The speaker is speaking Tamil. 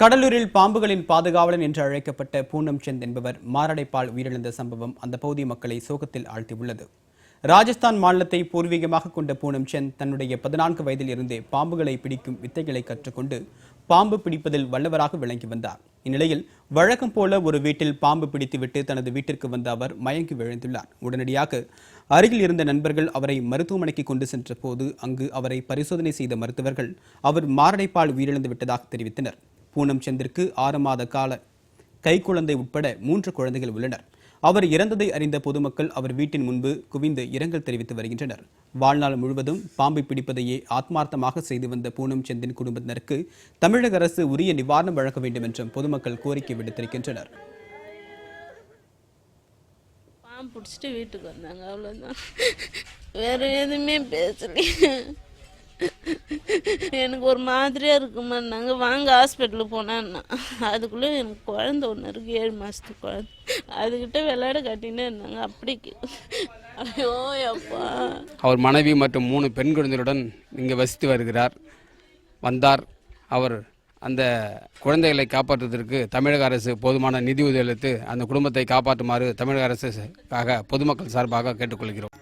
கடலூரில் பாம்புகளின் பாதுகாவலன் என்று அழைக்கப்பட்ட பூனம் சந்த் என்பவர் மாரடைப்பால் உயிரிழந்த சம்பவம் அந்த பகுதி மக்களை சோகத்தில் ஆழ்த்தியுள்ளது. ராஜஸ்தான் மாநிலத்தை பூர்வீகமாக கொண்ட பூனம் சந்த் தன்னுடைய பதினான்கு வயதில் இருந்தே பாம்புகளை பிடிக்கும் வித்தைகளை கற்றுக்கொண்டு பாம்பு பிடிப்பதில் வல்லவராக விளங்கி வந்தார். இந்நிலையில் வழக்கம் போல ஒரு வீட்டில் பாம்பு பிடித்துவிட்டு தனது வீட்டிற்கு வந்த அவர் மயங்கி விழுந்துள்ளார். உடனடியாக அருகில் இருந்த நண்பர்கள் அவரை மருத்துவமனைக்கு கொண்டு சென்ற போது அங்கு அவரை பரிசோதனை செய்த மருத்துவர்கள் அவர் மாரடைப்பால் உயிரிழந்து விட்டதாக தெரிவித்தனர். பூனம் சந்திற்கு ஆறு மாத கால கைக்குழந்தை உட்பட மூன்று குழந்தைகள் உள்ளனர். அவர் இறந்ததை அறிந்த பொதுமக்கள் அவர் வீட்டின் முன்பு குவிந்து இரங்கல் தெரிவித்து வருகின்றனர். வாழ்நாள் முழுவதும் பாம்பை பிடிப்பதையே ஆத்மார்த்தமாக செய்து வந்த பூனம் சந்தின் குடும்பத்தினருக்கு தமிழக அரசு உரிய நிவாரணம் வழங்க வேண்டும் என்றும் பொதுமக்கள் கோரிக்கை விடுத்திருக்கின்றனர். பாம்பு பிடிச்சிட்டு வீட்டுக்கு வந்தாங்க அவ்வளோதான் வேற எதுவுமே பேசலையே எனக்கு ஒரு மாதிரியா இருக்குமான்னாங்க வாங்க ஹாஸ்பிட்டலுக்கு போனான்னா. அதுக்குள்ளே எனக்கு குழந்த ஒன்று இருக்கு ஏழு மாதத்துக்கு குழந்த. அதுக்கிட்ட விளையாட கட்டினே இருந்தாங்க. அப்படி ஐயோ அப்பா அவர் மனைவி மற்றும் மூணு பெண் குழந்தைகளுடன் இங்கே வசித்து வருகிறார். வந்தார். அவர் அந்த குழந்தைகளை காப்பாற்றுவதற்கு தமிழக அரசு போதுமான நிதி உதவி அளித்து அந்த குடும்பத்தை காப்பாற்றுமாறு தமிழக அரசுக்காக பொதுமக்கள் சார்பாக கேட்டுக்கொள்கிறோம்.